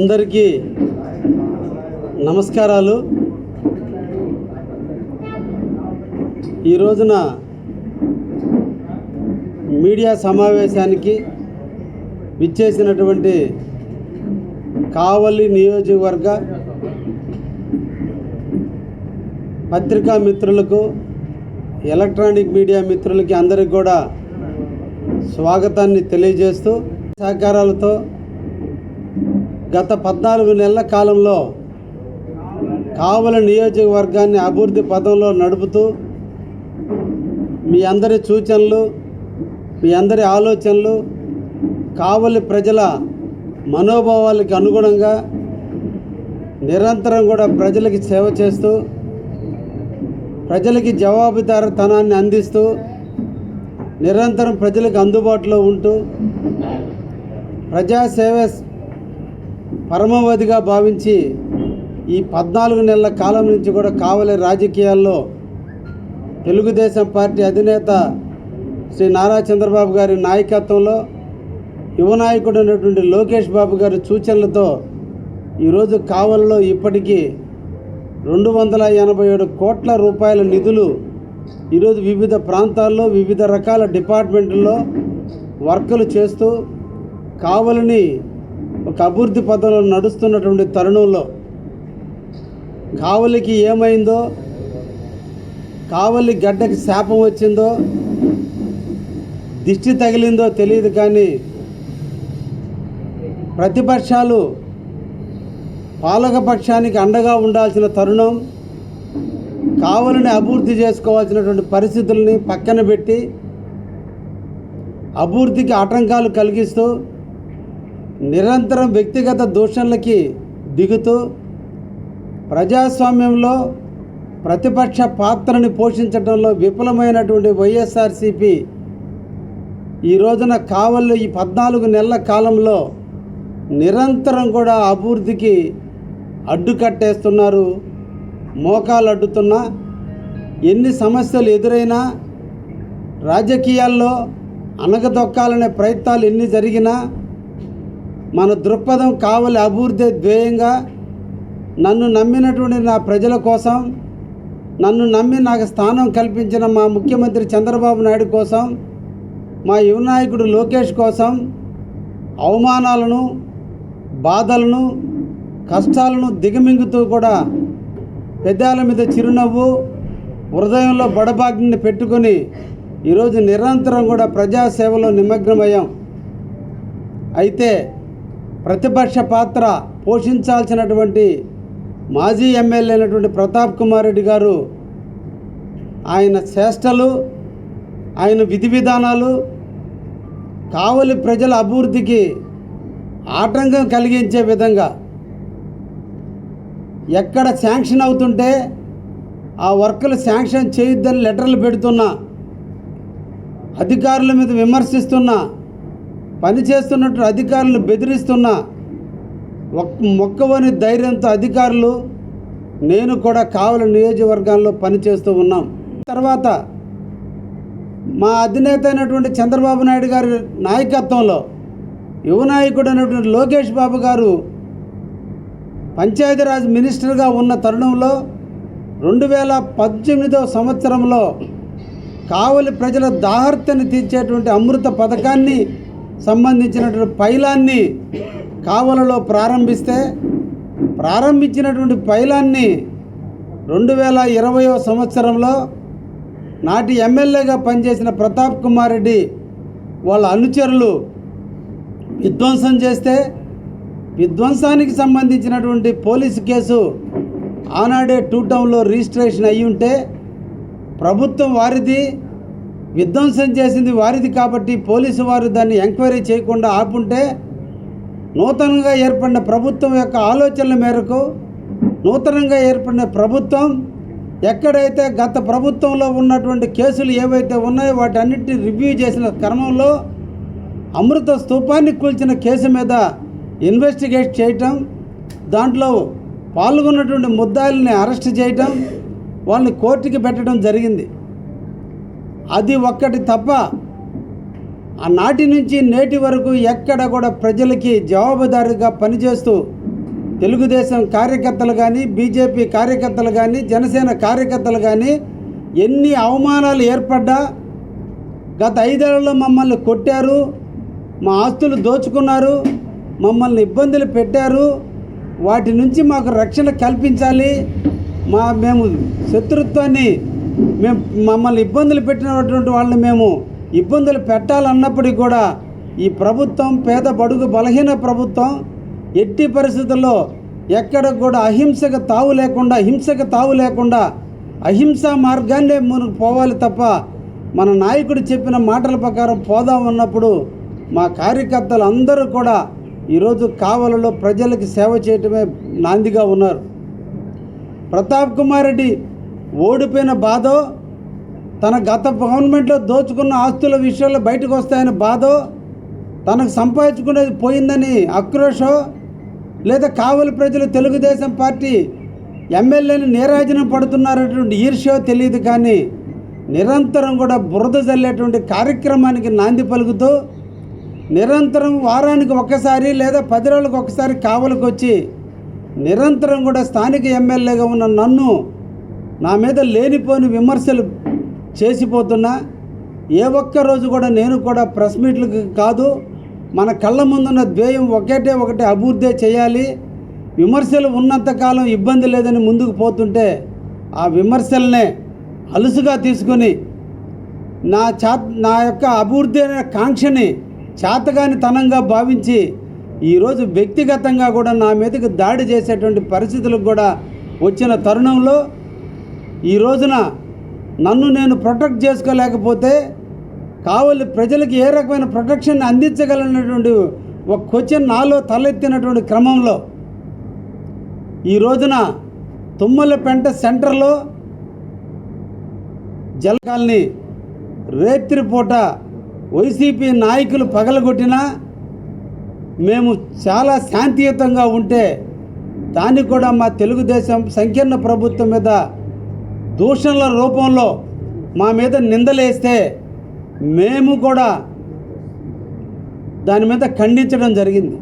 అందరికీ నమస్కారాలు. ఈ రోజున మీడియా సమావేశానికి విచ్చేసినటువంటి కావలి నియోజకవర్గ పత్రికా మిత్రులకు ఎలక్ట్రానిక్ మీడియా మిత్రులకి అందరికి కూడా స్వాగతాన్ని తెలియజేస్తూ సహకారాలతో గత పద్నాలుగు నెలల కాలంలో కావల నియోజకవర్గాన్ని అభివృద్ధి పదంలో నడుపుతూ మీ అందరి సూచనలు మీ అందరి ఆలోచనలు కావలి ప్రజల మనోభావాలకు అనుగుణంగా నిరంతరం కూడా ప్రజలకి సేవ చేస్తూ ప్రజలకి జవాబుదారతనాన్ని అందిస్తూ నిరంతరం ప్రజలకు అందుబాటులో ఉంటూ ప్రజాసేవ పరమావధిగా భావించి ఈ పద్నాలుగు నెలల కాలం నుంచి కూడా కావలి రాజకీయాల్లో తెలుగుదేశం పార్టీ అధినేత శ్రీ నారా చంద్రబాబు గారి నాయకత్వంలో యువ నాయకుడు అయినటువంటి లోకేష్ బాబు గారి సూచనలతో ఈరోజు కావలిలో ఇప్పటికీ రెండు వందల ఎనభై ఏడు కోట్ల రూపాయల నిధులు ఈరోజు వివిధ ప్రాంతాల్లో వివిధ రకాల డిపార్ట్మెంట్లలో వర్కులు చేస్తూ కావలిని ఒక అభివృద్ధి పథంలో నడుస్తున్నటువంటి తరుణంలో కావలికి ఏమైందో కావలి గడ్డకి శాపం వచ్చిందో దిష్టి తగిలిందో తెలియదు కానీ ప్రతిపక్షాలు పాలకపక్షానికి అండగా ఉండాల్సిన తరుణం కావలిని అభివృద్ధి చేసుకోవాల్సినటువంటి పరిస్థితుల్ని పక్కన పెట్టి అభివృద్ధికి ఆటంకాలు కలిగిస్తూ నిరంతరం వ్యక్తిగత దూషణలకి దిగుతూ ప్రజాస్వామ్యంలో ప్రతిపక్ష పాత్రని పోషించడంలో విఫలమైనటువంటి వైఎస్ఆర్సిపి ఈ రోజున కావల్లో ఈ పద్నాలుగు నెలల కాలంలో నిరంతరం కూడా అభివృద్ధికి అడ్డుకట్టేస్తున్నారు మోకాలు అడ్డుతున్నా ఎన్ని సమస్యలు ఎదురైనా రాజకీయాల్లో అనగదొక్కాలనే ప్రయత్నాలు ఎన్ని జరిగినా మన దృక్పథం కావలి అభివృద్ధి ధ్యేయంగా నన్ను నమ్మినటువంటి నా ప్రజల కోసం నన్ను నమ్మి నాకు స్థానం కల్పించిన మా ముఖ్యమంత్రి చంద్రబాబు నాయుడు కోసం మా యువనాయకుడు లోకేష్ కోసం అవమానాలను బాధలను కష్టాలను దిగమింగుతూ కూడా పెద్దాల మీద చిరునవ్వు హృదయంలో బడబాగ్ని పెట్టుకొని ఈరోజు నిరంతరం కూడా ప్రజాసేవలో నిమగ్నమయ్యాం. అయితే ప్రతిపక్ష పాత్ర పోషించాల్సినటువంటి మాజీ ఎమ్మెల్యే అయినటువంటి ప్రతాప్ కుమార్ రెడ్డి గారు ఆయన చేష్టలు ఆయన విధి విధానాలు కావలి ప్రజల అభివృద్ధికి ఆటంకం కలిగించే విధంగా ఎక్కడ శాంక్షన్ అవుతుంటే ఆ వర్కులు శాంక్షన్ చేయొద్దని లెటర్లు పెడుతున్నా అధికారుల మీద విమర్శిస్తున్నా పనిచేస్తున్నట్టు అధికారులను బెదిరిస్తున్న మొక్కవని ధైర్యంతో అధికారులు నేను కూడా కావలి నియోజకవర్గాల్లో పనిచేస్తూ ఉన్నాం. తర్వాత మా అధినేత అయినటువంటి చంద్రబాబు నాయుడు గారి నాయకత్వంలో యువ నాయకుడు అయినటువంటి లోకేష్ బాబు గారు పంచాయతీరాజ్ మినిస్టర్గా ఉన్న తరుణంలో రెండు వేల పద్దెనిమిదవ సంవత్సరంలో కావలి ప్రజల దాహర్తని తీర్చేటువంటి అమృత పథకాన్ని సంబంధించినటువంటి పైలాన్ని కావలలో ప్రారంభిస్తే ప్రారంభించినటువంటి పైలాన్ని రెండు వేల ఇరవయో సంవత్సరంలో నాటి ఎమ్మెల్యేగా పనిచేసిన ప్రతాప్ కుమార్ రెడ్డి వాళ్ళ అనుచరులు విధ్వంసం చేస్తే విధ్వంసానికి సంబంధించినటువంటి పోలీసు కేసు ఆనాడే టూ టౌన్లో రిజిస్ట్రేషన్ అయ్యి ఉంటే ప్రభుత్వం వారిది విధ్వంసం చేసింది వారిది కాబట్టి పోలీసు వారు దాన్ని ఎంక్వైరీ చేయకుండా ఆపుంటే నూతనంగా ఏర్పడిన ప్రభుత్వం యొక్క ఆలోచనల మేరకు నూతనంగా ఏర్పడిన ప్రభుత్వం ఎక్కడైతే గత ప్రభుత్వంలో ఉన్నటువంటి కేసులు ఏవైతే ఉన్నాయో వాటన్నిటిని రివ్యూ చేసిన క్రమంలో అమృత స్తూపాన్ని కూల్చిన కేసు మీద ఇన్వెస్టిగేట్ చేయటం దాంట్లో పాల్గొన్నటువంటి ముద్దాయిల్ని అరెస్ట్ చేయటం వాళ్ళని కోర్టుకి పెట్టడం జరిగింది. అది ఒక్కటి తప్ప ఆనాటి నుంచి నేటి వరకు ఎక్కడ కూడా ప్రజలకి జవాబుదారీగా పనిచేస్తూ తెలుగుదేశం కార్యకర్తలు కానీ బీజేపీ కార్యకర్తలు కానీ జనసేన కార్యకర్తలు కానీ ఎన్ని అవమానాలు ఏర్పడ్డా గత ఐదేళ్ళలో మమ్మల్ని కొట్టారు మా ఆస్తులు దోచుకున్నారు మమ్మల్ని ఇబ్బందులు పెట్టారు వాటి నుంచి మాకు రక్షణ కల్పించాలి మా మేము శత్రుత్వాన్ని మేము మమ్మల్ని ఇబ్బందులు పెట్టినటువంటి వాళ్ళని మేము ఇబ్బందులు పెట్టాలన్నప్పటికీ కూడా ఈ ప్రభుత్వం పేద బడుగు బలహీన ప్రభుత్వం ఎట్టి పరిస్థితుల్లో ఎక్కడ కూడా అహింసకు తావు లేకుండా హింసకు తావు లేకుండా అహింసా మార్గాన్నే మనకు పోవాలి తప్ప మన నాయకుడు చెప్పిన మాటల ప్రకారం పోదాం అన్నప్పుడు మా కార్యకర్తలు అందరూ కూడా ఈరోజు కావలలో ప్రజలకు సేవ చేయటమే నాందిగా ఉన్నారు. ప్రతాప్ కుమార్ రెడ్డి ఓడిపోయిన బాధో తన గత గవర్నమెంట్లో దోచుకున్న ఆస్తుల విషయంలో బయటకు వస్తాయని బాధో తనకు సంపాదించుకునేది పోయిందని ఆక్రోషో లేదా కావలి ప్రజలు తెలుగుదేశం పార్టీ ఎమ్మెల్యేని నీరాజనం పడుతున్నారటువంటి ఈర్ష్యో తెలియదు కానీ నిరంతరం కూడా బురద జల్లేటువంటి కార్యక్రమానికి నాంది పలుకుతూ నిరంతరం వారానికి ఒక్కసారి లేదా పది రోజులకు ఒకసారి కావలికి వచ్చి నిరంతరం కూడా స్థానిక ఎమ్మెల్యేగా ఉన్న నన్ను నా మీద లేనిపోని విమర్శలు చేసిపోతున్నా ఏ ఒక్క రోజు కూడా నేను కూడా ప్రెస్ మీట్లకు కాదు మన కళ్ళ ముందున్న ద్వేయం ఒకటే ఒకటి అభివృద్ధి చేయాలి. విమర్శలు ఉన్నంతకాలం ఇబ్బంది లేదని ముందుకు పోతుంటే ఆ విమర్శలనే అలుసుగా తీసుకొని నా చా నా యొక్క అభివృద్ధి అనే కాంక్షని చేతగాని తనంగా భావించి ఈరోజు వ్యక్తిగతంగా కూడా నా మీదకి దాడి చేసేటువంటి పరిస్థితులకు కూడా వచ్చిన తరుణంలో ఈ రోజున నన్ను నేను ప్రొటెక్ట్ చేసుకోలేకపోతే కావలి ప్రజలకు ఏ రకమైన ప్రొటెక్షన్ అందించగలనటువంటి ఒక క్వశ్చన్ నాలో తలెత్తినటువంటి క్రమంలో ఈ రోజున తుమ్మలపెంట సెంటర్లో జలకాల్ని రేత్రిపూట వైసీపీ నాయకులు పగలగొట్టినా మేము చాలా శాంతియుతంగా ఉంటే దాన్ని కూడా మా తెలుగుదేశం సంకీర్ణ ప్రభుత్వం మీద దూషణల రూపంలో మా మీద నిందలేస్తే మేము కూడా దాని మీద ఖండించడం జరిగింది.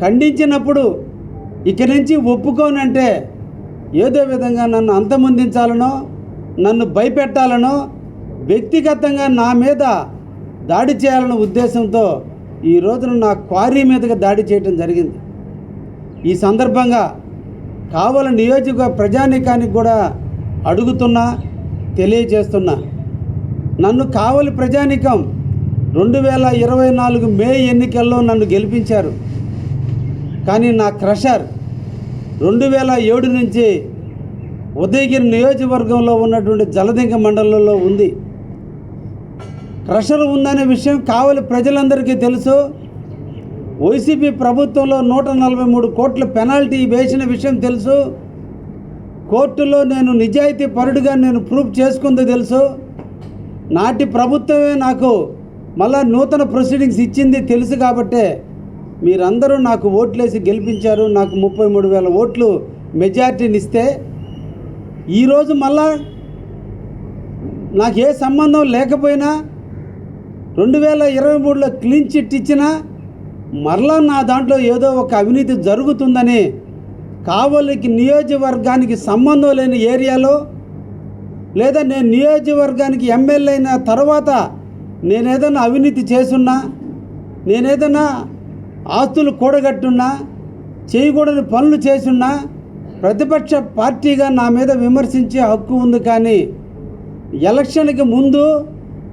ఖండించినప్పుడు ఇక నుంచి ఒప్పుకోనంటే ఏదో విధంగా నన్ను అంతమొందించాలనో నన్ను భయపెట్టాలనో వ్యక్తిగతంగా నా మీద దాడి చేయాలన్న ఉద్దేశంతో ఈ రోజున నా క్వారీ మీదగా దాడి చేయడం జరిగింది. ఈ సందర్భంగా కావల నియోజక ప్రజానీకానికి కూడా అడుగుతున్నా తెలియజేస్తున్నా. నన్ను కావలి ప్రజానికం రెండు వేల ఇరవై నాలుగు మే ఎన్నికల్లో నన్ను గెలిపించారు. కానీ నా క్రషర్ రెండు వేల ఏడు నుంచి ఉదయగిరి నియోజకవర్గంలో ఉన్నటువంటి జలదింక మండలంలో ఉంది. క్రషర్ ఉందనే విషయం కావలి ప్రజలందరికీ తెలుసు. వైసీపీ ప్రభుత్వంలో నూట నలభై మూడు కోట్ల పెనాల్టీ వేసిన విషయం తెలుసు. కోర్టులో నేను నిజాయితీ పరుడుగా నేను ప్రూఫ్ చేసుకుంది తెలుసు? నాటి ప్రభుత్వమే నాకు మళ్ళా నూతన ప్రొసీడింగ్స్ ఇచ్చింది తెలుసు కాబట్టే మీరందరూ నాకు ఓట్లేసి గెలిపించారు. నాకు ముప్పై మూడు వేల ఓట్లు మెజార్టీని ఇస్తే ఈరోజు మళ్ళా నాకు ఏ సంబంధం లేకపోయినా రెండు వేల ఇరవై మూడులో క్లీన్ చిట్ ఇచ్చినా మరలా నా దాంట్లో ఏదో ఒక అవినీతి జరుగుతుందని కావలికి నియోజకవర్గానికి సంబంధం లేని ఏరియాలో లేదా నేను నియోజకవర్గానికి ఎమ్మెల్యే అయిన తర్వాత నేనేదైనా అవినీతి చేసున్నా నేనేదన్నా ఆస్తులు కూడగట్టున్నా చేయకూడని పనులు చేసున్నా ప్రతిపక్ష పార్టీగా నా మీద విమర్శించే హక్కు ఉంది కానీ ఎలక్షన్కి ముందు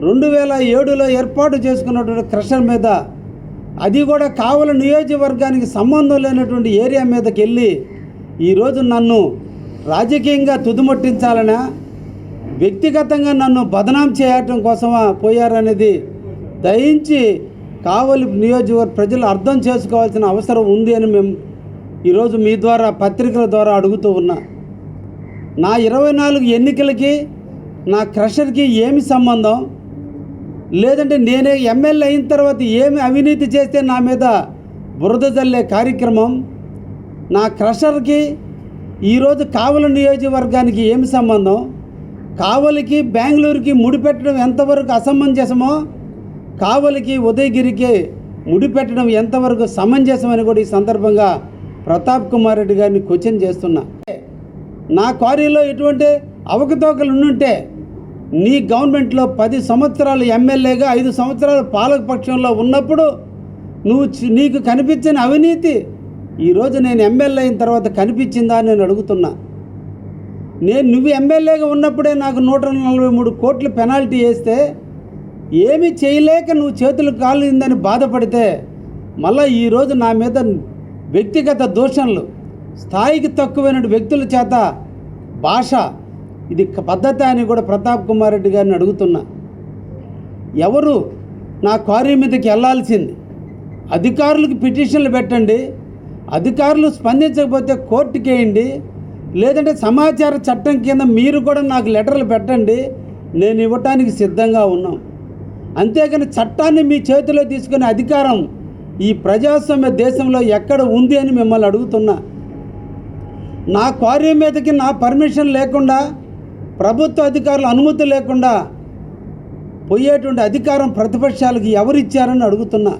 రెండు వేల ఏడులో ఏర్పాటు చేసుకున్నటువంటి క్రషర్ మీద అది కూడా కావల నియోజకవర్గానికి సంబంధం లేనటువంటి ఏరియా మీదకి వెళ్ళి ఈరోజు నన్ను రాజకీయంగా తుదిమొట్టించాలనా? వ్యక్తిగతంగా నన్ను బదనాం చేయటం కోసమా పోయారనేది దయించి కావలి నియోజకవర్గ ప్రజలు అర్థం చేసుకోవాల్సిన అవసరం ఉంది అని మేము ఈరోజు మీ ద్వారా పత్రికల ద్వారా అడుగుతూ ఉన్నా. నా ఇరవై నాలుగు ఎన్నికలకి నా క్రషర్కి ఏమి సంబంధం? లేదంటే నేనే ఎమ్మెల్యే అయిన తర్వాత ఏమి అవినీతి చేస్తే నా మీద బురద జల్లే కార్యక్రమం? నా క్రషర్కి ఈరోజు కావలి నియోజకవర్గానికి ఏమి సంబంధం? కావలికి బెంగళూరుకి ముడిపెట్టడం ఎంతవరకు అసమంజసమో కావలికి ఉదయగిరికి ముడిపెట్టడం ఎంతవరకు సమంజసమని కూడా ఈ సందర్భంగా ప్రతాప్ కుమార్ రెడ్డి గారిని క్వశ్చన్ చేస్తున్నా. నా క్వారీలో ఎటువంటి అవకతవకలు ఉండుంటే నీ గవర్నమెంట్లో పది సంవత్సరాలు ఎమ్మెల్యేగా ఐదు సంవత్సరాలు పాలకపక్షంలో ఉన్నప్పుడు నువ్వు నీకు కనిపించిన అవినీతి ఈరోజు నేను ఎమ్మెల్యే అయిన తర్వాత కనిపించిందా నేను అడుగుతున్నా. నేను నువ్వు ఎమ్మెల్యేగా ఉన్నప్పుడే నాకు నూట నలభై మూడు కోట్లు పెనాల్టీ వేస్తే ఏమీ చేయలేక నువ్వు చేతులు కాలిందని బాధపడితే మళ్ళీ ఈరోజు నా మీద వ్యక్తిగత దూషణలు స్థాయికి తక్కువైన వ్యక్తుల చేత భాష ఇది పద్ధతి అని కూడా ప్రతాప్ కుమార్ రెడ్డి గారిని అడుగుతున్నా. ఎవరు నా క్వారీ మీదకి వెళ్ళాల్సింది? అధికారులకు పిటిషన్లు పెట్టండి. అధికారులు స్పందించకపోతే కోర్టుకి వేయండి లేదంటే సమాచార చట్టం కింద మీరు కూడా నాకు లెటర్లు పెట్టండి. నేను ఇవ్వటానికి సిద్ధంగా ఉన్నాం. అంతేకాని చట్టాన్ని మీ చేతిలో తీసుకునే అధికారం ఈ ప్రజాస్వామ్య దేశంలో ఎక్కడ ఉంది అని మిమ్మల్ని అడుగుతున్నా. నా క్వారీ మీదకి నా పర్మిషన్ లేకుండా ప్రభుత్వ అధికారుల అనుమతి లేకుండా పోయేటువంటి అధికారం ప్రతిపక్షాలకు ఎవరు ఇచ్చారని అడుగుతున్నా.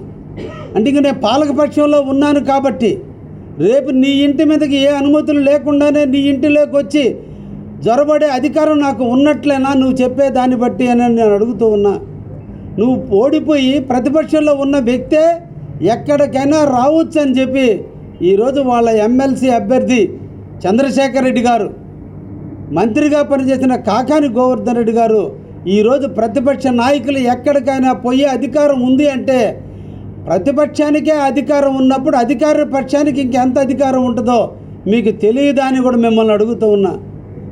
అంటే ఇంక నేను పాలకపక్షంలో ఉన్నాను కాబట్టి రేపు నీ ఇంటి మీదకి ఏ అనుమతులు లేకుండానే నీ ఇంటిలోకి వచ్చి జొరబడే అధికారం నాకు ఉన్నట్లేనా? నువ్వు చెప్పే దాన్ని బట్టి అని నేను అడుగుతూ ఉన్నా. నువ్వు ఓడిపోయి ప్రతిపక్షంలో ఉన్న వ్యక్తే ఎక్కడికైనా రావచ్చు అని చెప్పి ఈరోజు వాళ్ళ ఎమ్మెల్సీ అభ్యర్థి చంద్రశేఖర్ రెడ్డి గారు మంత్రిగా పనిచేసిన కాకాని గోవర్ధన్ రెడ్డి గారు ఈరోజు ప్రతిపక్ష నాయకులు ఎక్కడికైనా పోయే అధికారం ఉంది అంటే ప్రతిపక్షానికే అధికారం ఉన్నప్పుడు అధికార పక్షానికి ఇంకెంత అధికారం ఉంటుందో మీకు తెలియదా అని కూడా మిమ్మల్ని అడుగుతూ ఉన్నా.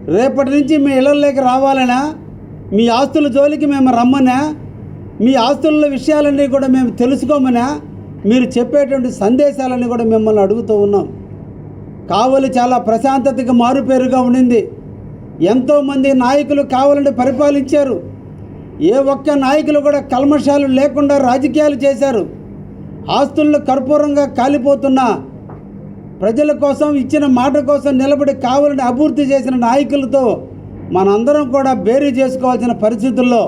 రేపటి నుంచి మీ ఇళ్ళలోకి రావాలనా? మీ ఆస్తుల జోలికి మేము రమ్మనా? మీ ఆస్తుల విషయాలన్నీ కూడా మేము తెలుసుకోమనా? మీరు చెప్పేటువంటి సందేశాలన్నీ కూడా మిమ్మల్ని అడుగుతూ ఉన్నాం. కావలి చాలా ప్రశాంతతకి మారుపేరుగా ఉండింది. ఎంతోమంది నాయకులు కావాలని పరిపాలించారు. ఏ ఒక్క నాయకులు కూడా కల్మషాలు లేకుండా రాజకీయాలు చేశారు. ఆస్తుల్లో కర్పూరంగా కాలిపోతున్న ప్రజల కోసం ఇచ్చిన మాట కోసం నిలబడి కావాలని అభివృద్ధి చేసిన నాయకులతో మనందరం కూడా బేరీ చేసుకోవాల్సిన పరిస్థితుల్లో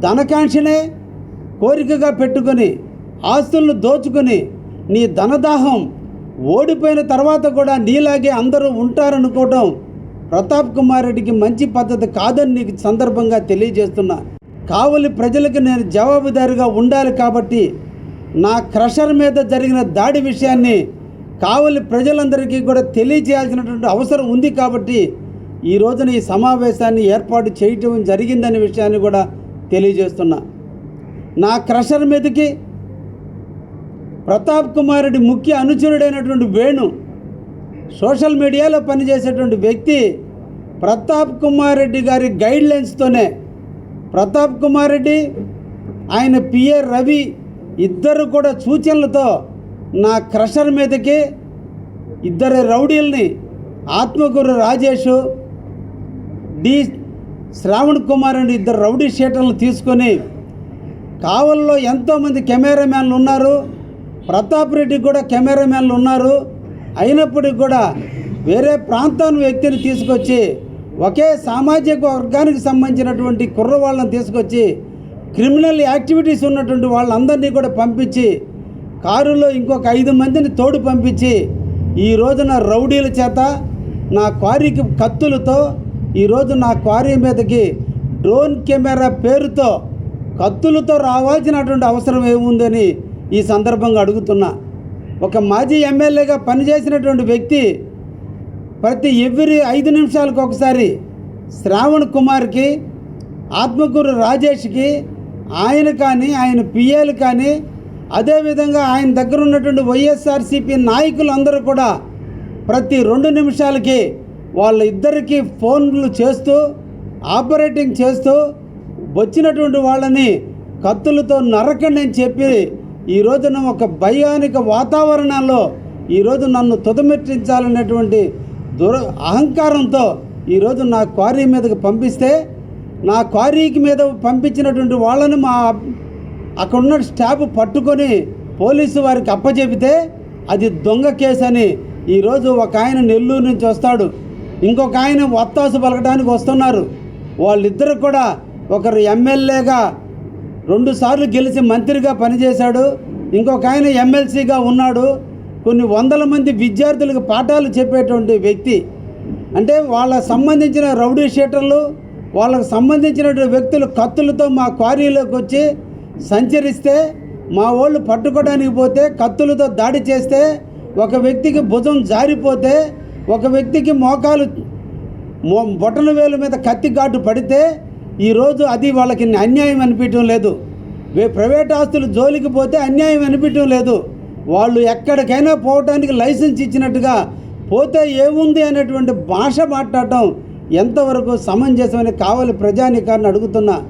ధనకాంక్షనే కోరికగా పెట్టుకొని ఆస్తులను దోచుకొని నీ ధనదాహం ఓడిపోయిన తర్వాత కూడా నీలాగే అందరూ ఉంటారనుకోవటం ప్రతాప్ కుమార్ రెడ్డికి మంచి పద్ధతి కాదని నీకు సందర్భంగా తెలియజేస్తున్నా. కావలి ప్రజలకు నేను జవాబుదారిగా ఉండాలి కాబట్టి నా క్రషర్ మీద జరిగిన దాడి విషయాన్ని కావలి ప్రజలందరికీ కూడా తెలియజేయాల్సినటువంటి అవసరం ఉంది కాబట్టి ఈ రోజున ఈ సమావేశాన్ని ఏర్పాటు చేయటం జరిగిందనే విషయాన్ని కూడా తెలియజేస్తున్నా. నా క్రషర్ మీదకి ప్రతాప్ కుమార్ రెడ్డి ముఖ్య అనుచరుడైనటువంటి వేణు సోషల్ మీడియాలో పనిచేసేటువంటి వ్యక్తి ప్రతాప్ కుమార్ రెడ్డి గారి గైడ్లైన్స్తోనే ప్రతాప్ కుమార్ రెడ్డి ఆయన పిఏ రవి ఇద్దరు కూడా సూచనలతో నా క్రషర్ మీదకి ఇద్దరు రౌడీల్ని ఆత్మగురు రాజేషు డి శ్రావణ్ కుమార్ అని ఇద్దరు రౌడీ షీటర్లు తీసుకొని కావల్లో ఎంతోమంది కెమెరామ్యాన్లు ఉన్నారు ప్రతాప్ రెడ్డి కూడా కెమెరామ్యాన్లు ఉన్నారు. అయినప్పటికీ కూడా వేరే ప్రాంతం వ్యక్తిని తీసుకొచ్చి ఒకే సామాజిక వర్గానికి సంబంధించినటువంటి కుర్రవాళ్ళని తీసుకొచ్చి క్రిమినల్ యాక్టివిటీస్ ఉన్నటువంటి వాళ్ళందరినీ కూడా పంపించి కారులో ఇంకొక ఐదు మందిని తోడు పంపించి ఈ రోజున రౌడీల చేత నా క్వారీకి కత్తులతో ఈరోజు నా క్వారీ మీదకి డ్రోన్ కెమెరా పేరుతో కత్తులతో రావాల్సినటువంటి అవసరం ఏముందని ఈ సందర్భంగా అడుగుతున్నా. ఒక మాజీ ఎమ్మెల్యేగా పనిచేసినటువంటి వ్యక్తి ప్రతి ఎవ్రీ ఐదు నిమిషాలకు ఒకసారి శ్రావణ్ కుమార్కి ఆత్మకూరు రాజేష్కి ఆయన కానీ ఆయన పిఏలు కానీ అదేవిధంగా ఆయన దగ్గర ఉన్నటువంటి వైఎస్ఆర్సీపీ నాయకులు అందరూ కూడా ప్రతి రెండు నిమిషాలకి వాళ్ళ ఇద్దరికి ఫోన్లు చేస్తూ ఆపరేటింగ్ చేస్తూ వచ్చినటువంటి వాళ్ళని కత్తులతో నరకండి అని చెప్పి ఈ రోజున ఒక భయానిక వాతావరణంలో ఈరోజు నన్ను తుదమెట్టించాలనేటువంటి దుర అహంకారంతో ఈరోజు నా క్వారీ మీదకి పంపిస్తే నా క్వారీకి మీద పంపించినటువంటి వాళ్ళని మా అక్కడ ఉన్న స్టాఫ్ పట్టుకొని పోలీసు వారికి అప్పచెబితే అది దొంగ కేసు అని ఈరోజు ఒక ఆయన నెల్లూరు నుంచి వస్తాడు. ఇంకొక ఆయన వత్తాసు పలకడానికి వస్తున్నారు. వాళ్ళిద్దరు కూడా ఒకరు ఎమ్మెల్యేగా రెండుసార్లు గెలిచి మంత్రిగా పనిచేశాడు. ఇంకొక ఆయన ఎమ్మెల్సీగా ఉన్నాడు. కొన్ని వందల మంది విద్యార్థులకు పాఠాలు చెప్పేటువంటి వ్యక్తి. అంటే వాళ్ళ సంబంధించిన రౌడీ షీటర్లు వాళ్ళకు సంబంధించిన వ్యక్తులు కత్తులతో మా క్వారీలోకి వచ్చి సంచరిస్తే మా వాళ్ళు పట్టుకోవడానికి పోతే కత్తులతో దాడి చేస్తే ఒక వ్యక్తికి భుజం జారిపోతే ఒక వ్యక్తికి మోకాలు మో బొటన వేలు మీద కత్తి ఘాటు పడితే ఈరోజు అది వాళ్ళకి అన్యాయం అనిపించడం లేదు. ప్రైవేట్ ఆస్తులు జోలికి పోతే అన్యాయం అనిపించడం లేదు. వాళ్ళు ఎక్కడికైనా పోవటానికి లైసెన్స్ ఇచ్చినట్టుగా పోతే ఏముంది అనేటువంటి భాష మాట్లాడటం ఎంతవరకు సమంజసమని కావాలి ప్రజానికాన్ని అడుగుతున్నా